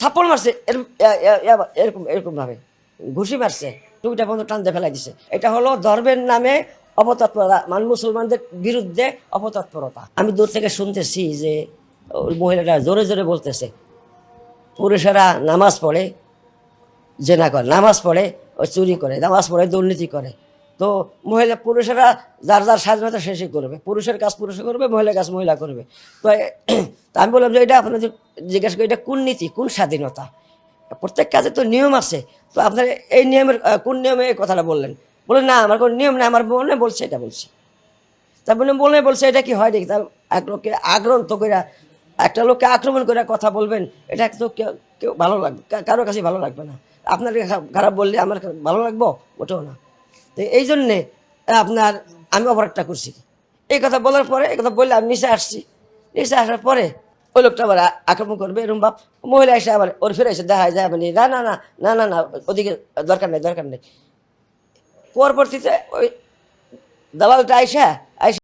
থাপ্পড় মারছে এরকম এরকম ভাবে। ঘুষি মারছে, টুপিটা বন্ধ টানতে ফেলাই দিছে এটা হলো ধর্মের নামে অপতৎপরতা মানে মুসলমানদের বিরুদ্ধে অপতৎপরতা। আমি দূর থেকে শুনতেছি যে, ওই মহিলাটা জোরে জোরে বলতেছে পুরুষেরা নামাজ পড়ে, জেনা করে, নামাজ পড়ে, ও চুরি করে, নামাজ পড়ে, দুর্নীতি করে। তো মহিলা, পুরুষেরা যার যার স্বাধীনতা শেষে করবে। পুরুষের কাজ পুরুষে করবে, মহিলার কাজ মহিলা করবে। তো আমি বললাম যে এটা আপনাদের জিজ্ঞাসা করি, এটা কোন নীতি, কোন স্বাধীনতা? প্রত্যেক কাজে তো নিয়ম আছে। তো আপনার এই নিয়মের কোন নিয়মে এই কথাটা বললেন? বললেন না, আমার কোনো নিয়ম না আমার মনে বলছে এটা বলছি। তারপরে বলে বলছে এটা কি হয় দেখি। তার এক লোককে আগ্রন্ত করে একটা লোককে আক্রমণ করে কথা বলবেন, এটা তো কেউ কেউ ভালো লাগবে কারোর কাছে ভালো লাগবে না। আপনার খারাপ বললে আমার ভালো লাগবো? ওটাও না। তো এই জন্যে আপনার আমি অপরাধটা করছি। এই কথা বলার পরে, এই কথা বললে আমি নিচে আসছি। নিচে আসার পরে ওই লোকটা আবার আক্রমণ করবে এরকম বাপ মহিলা এসে আবার ওর ফিরে এসে দেখা যায় মানে না না না না না না, ওদিকে দরকার নেই দরকার নেই। পরবর্তীতে ওই দালালটা আইসা